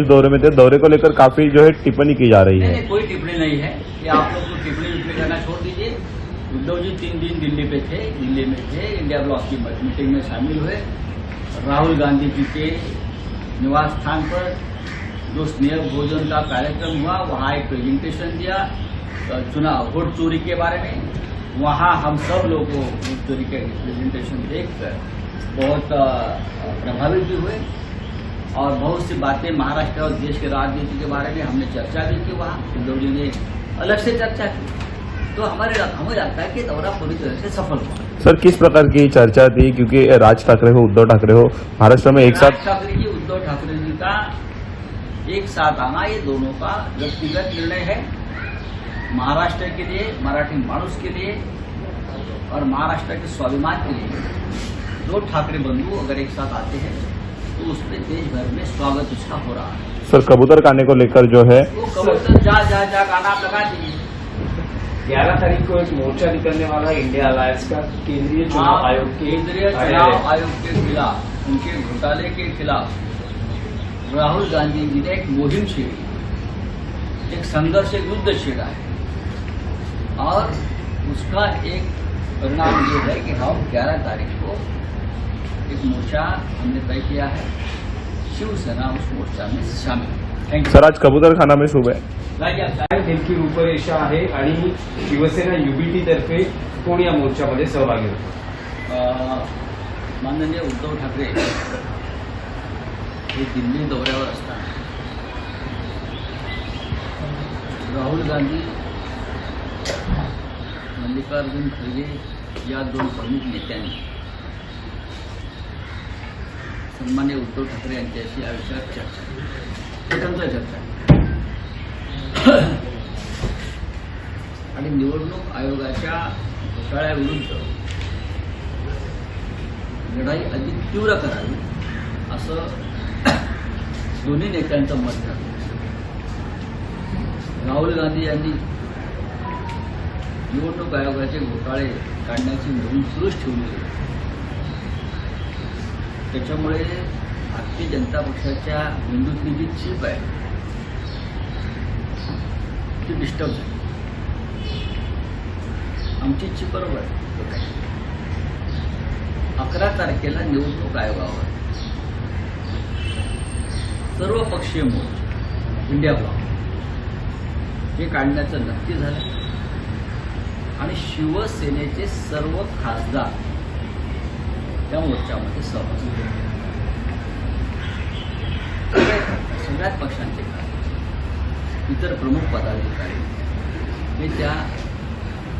इस दौरे में थे। दौरे को लेकर काफ़ी जो है टिप्पणी की जा रही है। नहीं कोई टिप्पणी नहीं है। कि आप लोग को टिप्पणी विप्पणी करना छोड़ दीजिए। उद्धव जी तीन दिन दिल्ली पे थे दिल्ली में थे इंडिया ब्लॉक की मीटिंग में शामिल हुए। राहुल गांधी जी के निवास स्थान पर जो स्नेह भोजन का कार्यक्रम हुआ वहाँ एक प्रेजेंटेशन दिया चुनाव वोट चोरी के बारे में। वहाँ हम सब लोगों को वोट चोरी के प्रेजेंटेशन देखकर बहुत प्रभावित भी हुए। और बहुत सी बातें महाराष्ट्र और देश के राजनीति के बारे में हमने चर्चा भी की वहाँ उद्धव जी ने अलग से चर्चा की। तो हमारे हमें लगता है कि दौरा पूरी तरह से सफल हुआ। सर किस प्रकार की चर्चा थी? क्योंकि राज ठाकरे हो उद्धव ठाकरे हो महाराष्ट्र में एक साथ ठाकरे जी उद्धव ठाकरे जी का एक साथ आना ये दोनों का व्यक्तिगत निर्णय है। महाराष्ट्र के लिए मराठी मानुस के लिए और महाराष्ट्र के स्वाभिमान के लिए। दो ठाकरे बंधु अगर एक साथ आते हैं तो उसमें देश भर में स्वागत उसका हो रहा है। सर कबूतर खाने को लेकर जो है वो कबूतर जा जा जा गाना आप लगा दीजिए। ग्यारह तारीख को एक मोर्चा निकलने वाला है इंडिया अलायंस का केंद्रीय चुनाव हाँ, आयोग के केंद्रीय चुनाव आयोग के खिलाफ उनके घोटाले के खिलाफ। राहुल गांधी जी ने एक मुहिम छेड़ी। एक संघर्ष एक युद्ध छेड़ा है। और उसका एक परिणाम ये है कि हम 11 तारीख को एक मोर्चा हमने तय किया है। शिवसेना उस मोर्चा में शामिल। थैंक यू सर आज कबूतर खाना में सुबह नेमकी रूपरेषा आहे आणि शिवसेना युबीटी तर्फे कोण या मोर्चामध्ये सहभागी होतं अ, माननीय उद्धव ठाकरे हे दिल्ली दौऱ्यावर असताना राहुल गांधी मल्लिकार्जुन खरगे या दोन प्रमुख नेत्यांनी सन्मान्य उद्धव ठाकरे यांच्याशी या चर्चा. चर्चा. आणि निवडणूक आयोगाच्या घोटाळ्याविरुद्ध लढाई अधिक तीव्र करावी असं दोन्ही नेत्यांचं मत झालं राहुल गांधी यांनी निवडणूक आयोगाचे घोटाळे काढण्याची मोहीम सुरूच ठेवली त्याच्यामुळे भारतीय जनता पक्षाच्या मेंदूतली जी चीप आहे ती डिस्टर्ब झाली. आमची चिप बरोबर आहे. अकरा तारखेला निवडणूक आयोगावर. सर्व पक्षीय मोर्चा इंडिया ब्लॉक हे काढण्याचं नक्की झालं. आणि शिवसेनेचे सर्व खासदार त्या मोर्चामध्ये सहभागी झाले. सगळ्याच पक्षांचे इतर प्रमुख पदाधिकारी हे त्या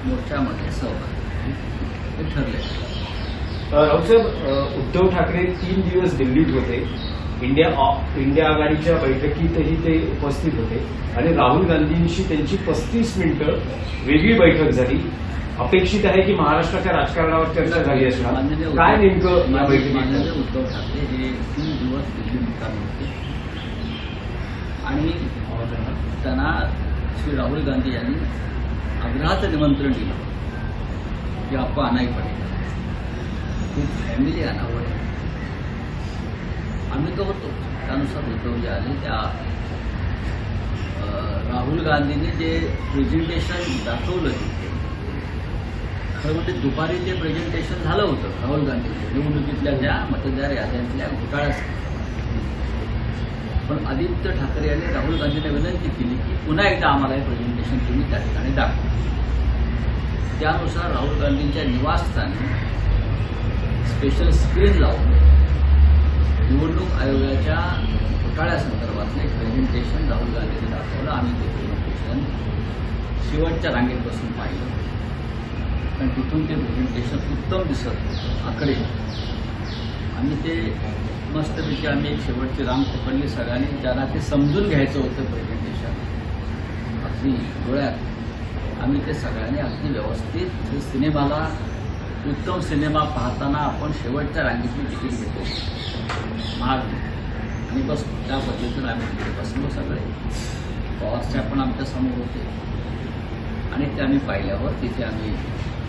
मोर्चामध्ये सहभागी हे ठरले. राऊसाहेब अ, उद्धव ठाकरे तीन दिवस दिल्लीत होते. इंडिया ऑ- इंडिया आघाडीच्या बैठकीतही ते उपस्थित होते. आणि राहुल गांधींशी त्यांची पस्तीस मिनिटं वेगळी बैठक झाली. अपेक्षित आहे की महाराष्ट्राच्या राजकारणावर चर्चा झाली असणार. उद्धव- काय नेमकं या बैठकीत? उद्धव ठाकरे हे तीन दिवस दिल्ली मुक्कामी होते. आणि त्यांना श्री राहुल गांधी यांनी आग्रहाचं निमंत्रण दिलं. की आपको आना ही पडेगा खूप फॅमिली आणावं आम्ही तो होतो. त्यानुसार उद्धवजी आले त्या राहुल गांधींनी जे प्रेझेंटेशन दाखवलं खरं म्हणजे दुपारी जे प्रेझेंटेशन झालं होतं राहुल गांधी निवडणुकीतल्या ज्या मतदार याद्यांतल्या घोटाळ्यासाठी पण आदित्य ठाकरे यांनी राहुल गांधींना विनंती केली की पुन्हा एकदा आम्हाला हे प्रेझेंटेशन तुम्ही त्या ठिकाणी दाखवा. त्यानुसार राहुल गांधींच्या निवासस्थानी स्पेशल स्क्रीन लावून निवडणूक आयोगाच्या घोटाळ्यासंदर्भातलं एक प्रेझेंटेशन राहुल गांधींनी दाखवलं. आम्ही ते प्रेझेंटेशन शेवटच्या रांगेत बसून पाहिलं. कारण तिथून ते प्रेझेंटेशन उत्तम दिसत आकडे. आम्ही ते मस्तपैकी आम्ही एक शेवटची रांग पकडली सगळ्यांनी त्याला ते समजून घ्यायचं होतं प्रेझेंटेशन अगदी डोळ्यात. आम्ही ते सगळ्यांनी अगदी व्यवस्थित सिनेमाला उत्तम सिनेमा पाहताना आपण शेवटच्या रांगेतली तिकीट घेतो. महाग आणि बस त्या पद्धतीनं आम्ही तिथे बसलो सगळे. पवारसाहेब पण आमच्यासमोर होते. आणि ते आम्ही पाहिल्यावर तिथे आम्ही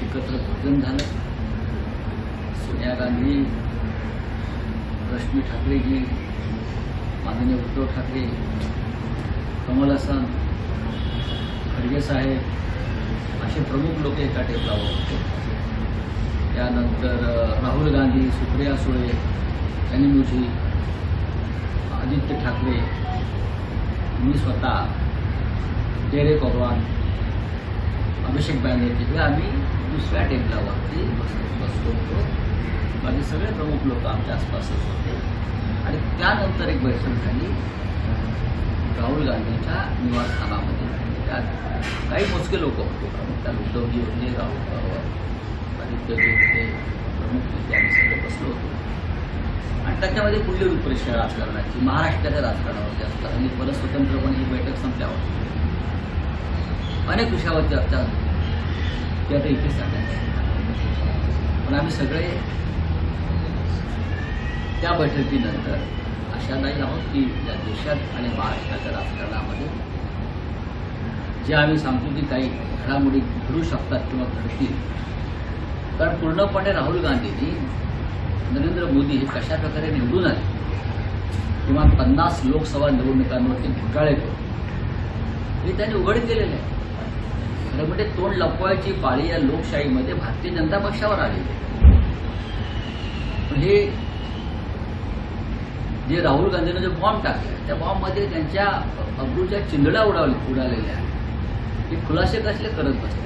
एकत्र भोजन झालं. सोनिया गांधी रश्मी ठाकरेजी माननीय उद्धव ठाकरे कमल हसन खडगे साहेब असे प्रमुख लोक एका टेबलावर होते. त्यानंतर राहुल गांधी सुप्रिया सुळे अनिल मुझी आदित्य ठाकरे मी स्वतः डेरेक ओब्रॉन अभिषेक बॅनर्जी हे आम्ही दुसऱ्या टेबलावरती बस बसलो होतो. बाकी सगळे प्रमुख लोक आमच्या आसपासच होते. आणि त्यानंतर एक बैठक झाली. राहुल गांधीच्या निवासस्थानामध्ये. त्यात काही मोजके लोक होते. प्रमुख त्यात उद्धवजी होते राहुल आदित्यजी होते प्रमुख नेते आम्ही सगळे बसलो होतो. आणि त्याच्यामध्ये पुढली रूपरेषा राजकारणाची महाराष्ट्राच्या राजकारणावरती असतात आणि परस्वतंत्रपणे ही बैठक संपल्यावर. अनेक विषयावर चर्चा झाली. ती आता इथेच सांगायची पण आम्ही सगळे त्या बैठकीनंतर अशा नाही आहोत की या देशात आणि महाराष्ट्राच्या राजकारणामध्ये जे आम्ही सांगतो की काही घडामोडी घडू शकतात किंवा घडतील कारण पूर्णपणे राहुल गांधींनी नरेंद्र मोदी हे कशा प्रकारे निवडून आले किंवा पन्नास लोकसभा निवडणुकांवरती घोटाळे करून हे त्यांनी उघड केलेले आहे म्हणजे तोंड लपवायची पाळी या लोकशाहीमध्ये भारतीय जनता पक्षावर आलेली म्हणजे जे राहुल गांधीनं जे बॉम्ब टाकले त्या बॉम्बमध्ये त्यांच्या अब्रूच्या चिंधड्या उडावले उडालेल्या आहेत. ते खुलासे कसले करत बसले?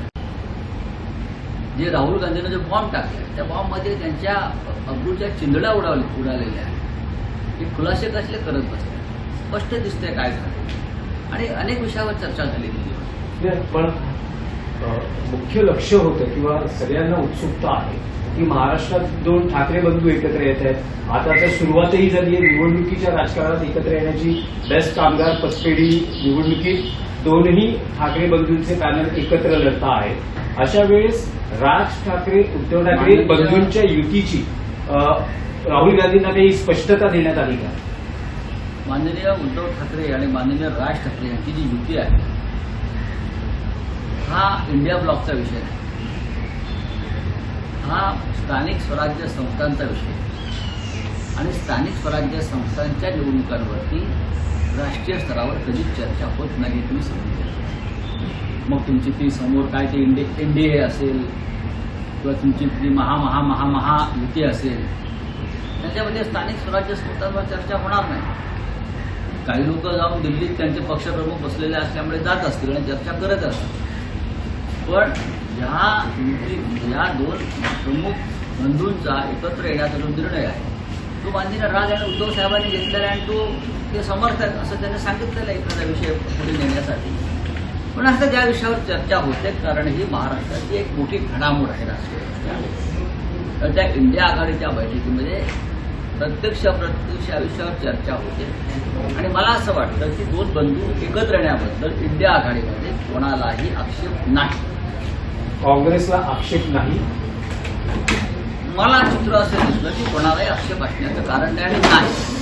जे राहुल गांधीनं जे बॉम्ब टाकले त्या बॉम्बमध्ये त्यांच्या अब्रूच्या चिंधड्या उडावले उडालेल्या आहेत. ते खुलासे कसले करत बसले? स्पष्ट दिसतंय काय झालं? आणि अनेक विषयावर चर्चा झालेली पण मुख्य लक्ष होतं किंवा सगळ्यांना उत्सुकता आहे की महाराष्ट्रात दोन ठाकरे बंधू एकत्र येत आहेत. आता तर सुरुवातही झाली आहे. निवडणुकीच्या राजकारणात एकत्र येण्याची बेस्ट कामगार पतपेढी निवडणुकीत दोनही ठाकरे बंधूंचे पॅनल एकत्र लढत आहेत. अशा वेळेस राज ठाकरे उद्धव ठाकरे बंधूंच्या युतीची राहुल गांधींना काही स्पष्टता देण्यात आली का? माननीय उद्धव ठाकरे आणि माननीय राज ठाकरे यांची जी युती आहे हा इंडिया ब्लॉकचा विषय नाही. हा स्थानिक स्वराज्य संस्थांचा विषय आणि स्थानिक स्वराज्य संस्थांच्या निवडणुकांवरती राष्ट्रीय स्तरावर कधीच चर्चा होत नाही तुम्ही समजून मग तुमची ती समोर काय ते इंडे एनडीए असेल किंवा तुमची ती महा महा महा महा युती असेल त्याच्यामध्ये स्थानिक स्वराज्य संस्थांवर चर्चा होणार नाही. काही लोक जाऊन दिल्लीत त्यांचे पक्षप्रमुख बसलेले असल्यामुळे जात असतील आणि चर्चा करत असतील. पण ह्या या दोन प्रमुख बंधूंचा एकत्र येण्याचा जो निर्णय आहे तो माननीय राज आणि उद्धव साहेबांनी घेतलेला आहे आणि तो ते समर्थक असं त्यांनी सांगितलेलं आहे एखादा विषय पुढे नेण्यासाठी. पण आता त्या विषयावर चर्चा होते कारण ही महाराष्ट्राची एक मोठी घडामोड आहे राजकीय तर त्या इंडिया आघाडीच्या बैठकीमध्ये प्रत्यक्ष प्रत्यक्ष या विषयावर चर्चा होते. आणि मला असं वाटतं की दोन बंधू एकत्र येण्याबद्दल इंडिया आघाडीमध्ये कोणालाही आक्षेप नाही. काँग्रेसला आक्षेप नाही. मला चित्र असं दिसलं की कोणालाही आक्षेप असण्याचं कारण नाही आणि नाही.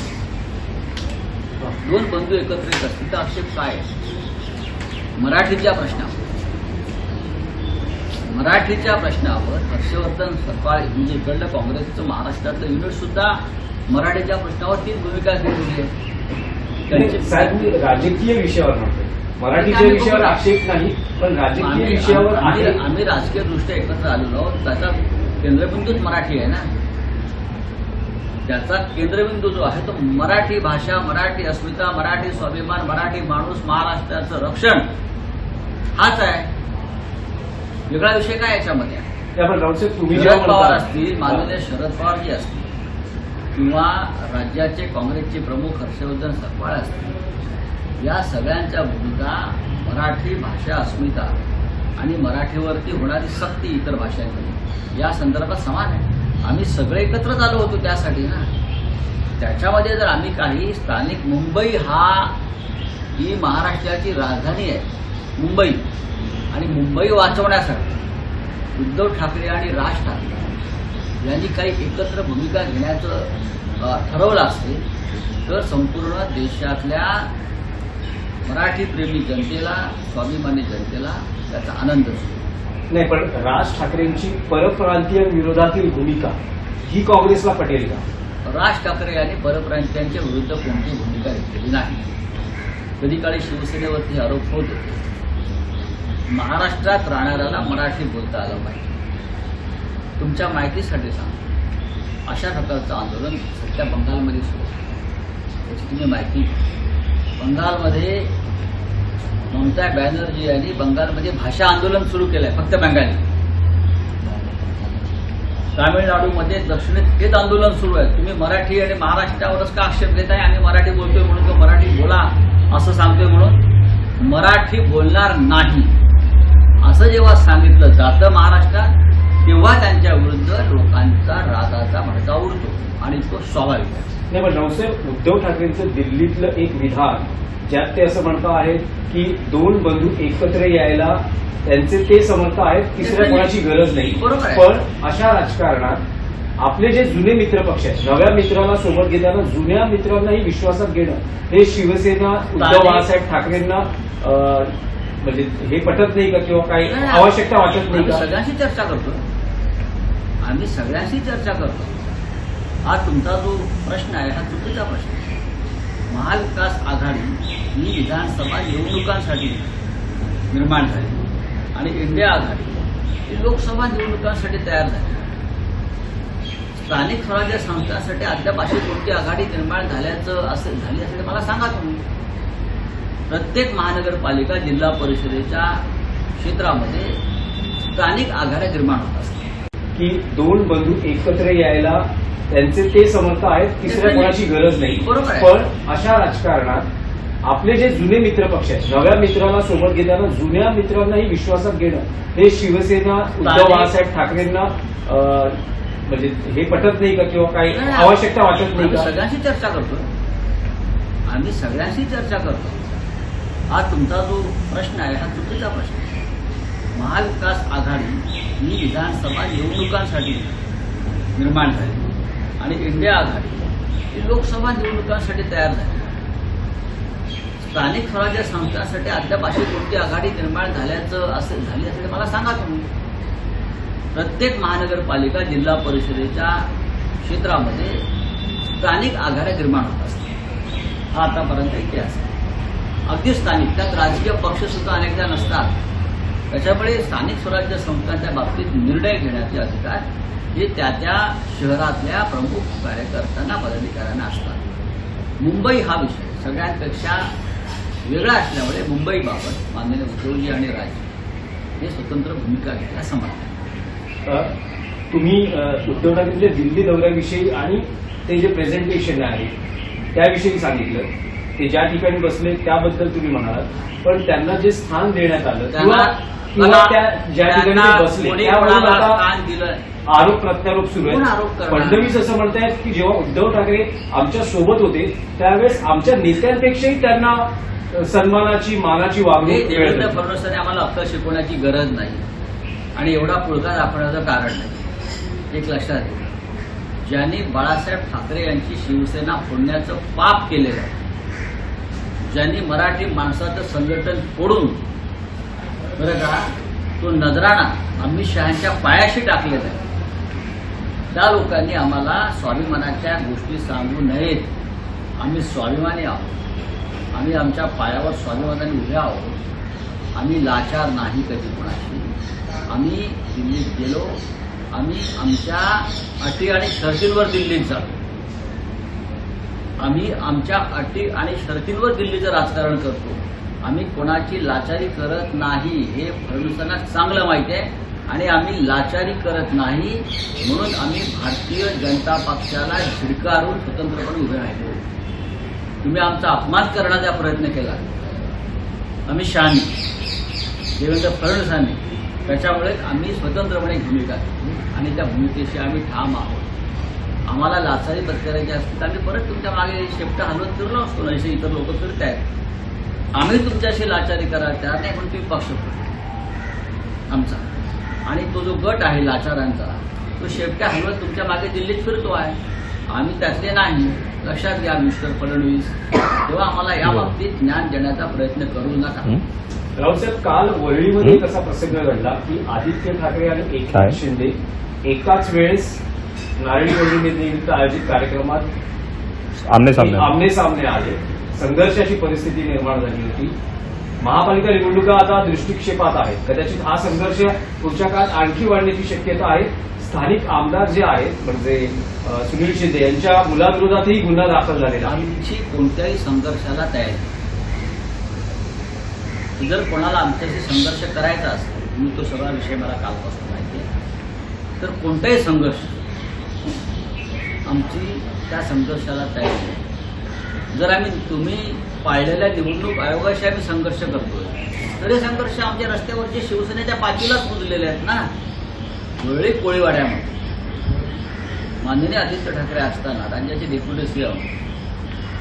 दोन बंधू एकत्र येत असतील तर आक्षेप काय आहे? मराठीच्या प्रश्नावर. मराठीच्या प्रश्नावर हर्षवर्धन सकाळी म्हणजे इकडलं काँग्रेसचं महाराष्ट्रातलं युनिट सुद्धा मराठीच्या प्रश्नावर तीच भूमिका घेतलेली आहे राजकीय विषयावर म्हणतो मराठीच्या विषयावर आक्षेप नाही पण राजकीय विषयावर आम्ही राजकीय दृष्ट्या एकत्र आलेलो आहोत. त्याचा केंद्रबिंदूच मराठी आहे ना? त्याचा केंद्रबिंदू जो आहे तो मराठी भाषा मराठी अस्मिता मराठी स्वाभिमान मराठी माणूस महाराष्ट्राचं रक्षण. हाच आहे. वेगळा विषय काय याच्यामध्ये? शरद पवार असतील माननीय शरद पवार जी असतील किंवा राज्याचे काँग्रेसचे प्रमुख हर्षवर्धन सकपाळ असतील या सगळ्यांच्या भूमिका मराठी भाषा अस्मिता आणि मराठीवरती होणारी सक्ती इतर भाषांमध्ये. या संदर्भात समान आहे. आम्ही सगळे एकत्रच आलो होतो त्यासाठी ना. त्याच्यामध्ये जर आम्ही काही स्थानिक मुंबई हा ही महाराष्ट्राची राजधानी आहे मुंबई आणि मुंबई वाचवण्यासाठी उद्धव ठाकरे आणि राज ठाकरे यांनी काही एकत्र भूमिका घेण्याचं ठरवलं असेल तर संपूर्ण देशातल्या मराठीप्रेमी जनतेला स्वाभिमानी जनतेला त्याचा आनंद नाही पण राज ठाकरेंची परप्रांतीय विरोधातील भूमिका ही काँग्रेसला पटेल का? राज ठाकरे यांनी परप्रांतीयांच्या विरुद्ध कोणती भूमिका घेतलेली नाही. कधी काळी शिवसेनेवरती आरोप होत. होते महाराष्ट्रात राहणाऱ्याला मराठी बोलता आलं पाहिजे. तुमच्या माहितीसाठी सांगतो. अशा प्रकारचं आंदोलन सध्या बंगालमध्ये सुरू आहे. याची तुम्ही माहिती. बंगालमध्ये ममता बॅनर्जी यांनी बंगालमध्ये भाषा आंदोलन सुरू केलंय फक्त बंगाली. तामिळनाडूमध्ये दक्षिणेत हेच आंदोलन सुरू आहे. तुम्ही मराठी आणि महाराष्ट्रावरच का आक्षेप घेताय? आम्ही मराठी बोलतोय म्हणून किंवा मराठी बोला असं सांगतोय म्हणून. मराठी बोलणार नाही. असं जेव्हा सांगितलं जातं महाराष्ट्रात तेव्हा त्यांच्या विरुद्ध लोकांचा रागाचा भडका उडतो आणि तो स्वाभाविक आहे. नाही पण रावसाहेब उद्धव ठाकरेंचं दिल्लीतलं एक विधान ज्यात ते असं म्हणत आहेत की दोन बंधू एकत्र यायला त्यांचे ते समर्थ आहेत तिसऱ्या कोणाची गरज नाही. आहे. पण अशा राजकारणात आपले जे जुने मित्र पक्ष आहेत नव्या मित्राला सोबत घेताना जुन्या मित्रांनाही विश्वासात घेणं हे शिवसेना उद्धव बाळासाहेब ठाकरेंना म्हणजे हे पटत नाही का किंवा काही नाही, आवश्यकता वाटत नाही सगळ्यांशी चर्चा करतो आम्ही सगळ्यांशी चर्चा करतो. हा तुमचा जो प्रश्न आहे हा चुकीचा प्रश्न आहे. महाविकास आघाडी ही विधानसभा निवडणुकांसाठी निर्माण झाली. आणि इंडिया आघाडी ही लोकसभा निवडणुकांसाठी तयार झाली. स्थानिक स्वराज्य संस्थांसाठी अद्याप अशी कोणती आघाडी निर्माण झाल्याचं असेल झाली असेल तर मला सांगा तुम्ही. प्रत्येक महानगरपालिका जिल्हा परिषदेच्या क्षेत्रामध्ये स्थानिक आघाड्या निर्माण होत असतात. की दोन बंधू एकत्र यायला त्यांचे ते समर्थ आहेत तिसऱ्या कोणाची गरज नाही. बरोबर आहे. पण अशा राजकारणात आपले जे जुने मित्र पक्ष आहेत नव्या मित्राला सोबत घेताना जुन्या मित्रांनाही विश्वासात घेणं हे शिवसेना उद्धव बाळासाहेब ठाकरेंना अं, म्हणजे हे पटत नाही का किंवा काही नाही, आवश्यकता वाटत नाही आम्ही का? सगळ्यांशी चर्चा करतो. आम्ही सगळ्यांशी चर्चा करतो. हा तुमचा जो प्रश्न आहे हा चुकीचा प्रश्न आहे. महाविकास आघाडी ही विधानसभा निवडणुकांसाठी निर्माण झाली. आणि इंडिया आघाडी ही लोकसभा निवडणुकांसाठी तयार झाली. स्थानिक स्वराज्य संस्थांसाठी अद्याप अशी कोणती आघाडी निर्माण झाल्याचं असेल झाली असेल तर मला सांगा तुम्ही. प्रत्येक महानगरपालिका जिल्हा परिषदेच्या क्षेत्रामध्ये स्थानिक आघाड्या निर्माण होत असतात. हा आतापर्यंत इतिहास आहे. अगदी स्थानिक त्यात राजकीय पक्ष सुद्धा अनेकदा नसतात. त्याच्यामुळे स्थानिक स्वराज्य संस्थांच्या बाबतीत निर्णय घेण्याचे अधिकार हे त्या त्या शहरातल्या प्रमुख कार्यकर्त्यांना पदाधिकाऱ्यांना असतात. मुंबई हा विषय सगळ्यांपेक्षा वेगळा असल्यामुळे मुंबईबाबत माननीय उद्धवजी आणि राज हे स्वतंत्र भूमिका घेतल्या समर्थ तुम्ही उद्धव ठाकरेंच्या दिल्ली दौऱ्याविषयी आणि ते जे प्रेझेंटेशन आहे त्याविषयी सांगितलं. ते ज्या ठिकाणी बसले त्याबद्दल तुम्ही म्हणालात. पण त्यांना जे स्थान देण्यात आलं किंवा किंवा त्या ज्या ठिकाणी ते बसले त्यावरून आता स्थान दिलं आरोप प्रत्यारोप सुरू कोण आहेत आरोप करणार? फडणवीस असं म्हणतायत की जेव्हा उद्धव ठाकरे आमच्यासोबत होते त्यावेळेस आमच्या नेत्यांपेक्षाही त्यांना अ, सन्मानाची मानाची हे वागणूक देवेंद्र होती. फडणवीसांनी आम्हाला अक्कल शिकवण्याची गरज नाही. आणि एवढा पुळका दाखवण्याचं कारण नाही. एक लक्षात घ्या. ज्यांनी बाळासाहेब ठाकरे यांची शिवसेना फोडण्याचं पाप केलेलं आहे ज्यांनी मराठी माणसाचं संघटन फोडून बरं का? तो नजराणा अमित शहाच्या पायाशी टाकलेला आहे. त्या लोकांनी आम्हाला स्वाभिमानाच्या गोष्टी सांगू नयेत. आम्ही स्वाभिमानी आहोत. आम्ही आमच्या पायावर स्वाभिमानाने उभे आहोत. आम्ही लाचार नाही कधी कोणाशी. आम्ही दिल्लीत गेलो. आम्ही आमच्या अटी आणि शर्तींवर दिल्लीत जातो. आम्ही आमच्या अटी आणि शर्तींवर दिल्लीचं राजकारण करतो. आम्ही कोणाची लाचारी करत नाही हे फडणवीसांना चांगलं माहिती आहे. आणि आम्ही लाचारी करत नाही म्हणून आम्ही भारतीय जनता पक्षाला झिडकारून स्वतंत्रपणे उभे राहिलो. तुम्ही आमचा अपमान करण्याचा प्रयत्न केला. अमित शहाणी देवेंद्र फडणवीसांनी त्याच्यामुळे आम्ही स्वतंत्रपणे भूमिका आणि त्या भूमिकेशी आम्ही ठाम आहोत. आम्हाला लाचारी पत्करायची असते तर आम्ही परत तुमच्या मागे शेपटा हलवत फिरलो असतो. ना इतर लोक फिरत आहेत आम्ही तुमच्याशी लाचारी करायला तयार नाही पण तुम्ही पक्ष. आमचा. आणि तो जो गट आहे लाचारांचा तो शेपट्या हलवत तुमच्या मागे दिल्लीत फिरतो आहे. आम्ही त्यातले नाही. लक्षात घ्या मिस्टर फडणवीस. तेव्हा आम्हाला या बाबतीत ज्ञान देण्याचा प्रयत्न करू नका? राऊतसाहेब काल वरळीमध्ये असा प्रसंग घडला की आदित्य ठाकरे आणि? एकनाथ शिंदे एकाच वेळेस नारळी पौर्णिमेनिमित्त आयोजित कार्यक्रमात आमने सामने. आमने सामने आले. संघर्षाची परिस्थिती निर्माण झाली होती. महापालिका निवडणुका आता दृष्टिक्षेपात आहेत. कदाचित हा संघर्ष पुढच्या काळात आणखी वाढण्याची शक्यता आहे. स्थानिक आमदार जे आहेत म्हणजे सुनील शिंदे यांच्या मुलाविरोधातही गुन्हा दाखल झालेला आमची कोणत्याही संघर्षाला तयारी जर कोणाला आमच्याशी संघर्ष करायचा असेल मी तो सगळा विषय मला कालपासून माहिती आहे. तर कोणताही संघर्ष आमची त्या संघर्षाला तयारी जर आम्ही तुम्ही पाळलेल्या निवडणूक आयोगाशी आम्ही संघर्ष करतोय तर हे संघर्ष आमच्या रस्त्यावरचे शिवसेनेच्या पाठीलाच पुजलेले आहेत ना. वेळी कोळीवाड्यामध्ये. माननीय आदित्य ठाकरे असताना राज्याचे डेप्युटी सीएम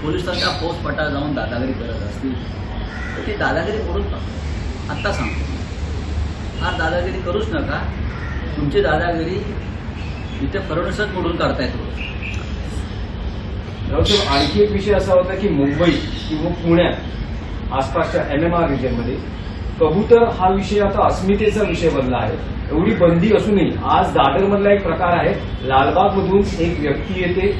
पोलिसांच्या फौजफाटा जाऊन दादागिरी करत असतील तर ती दादागिरी करूच नका. आत्ता सांगतो. हा दादागिरी करूच नका. तुमची दादागिरी इथे फडणवीसच मोडून करतायत रोज आणखी एक विषय असा होता की मुंबई किंवा पुण्यात आसपासच्या एम एम आर रिजनमध्ये कबूतर हा विषय आता अस्मितेचा विषय बनला आहे. एवढी बंदी असूनही आज दादरमधला एक प्रकार आहे लालबागमधून एक व्यक्ती येते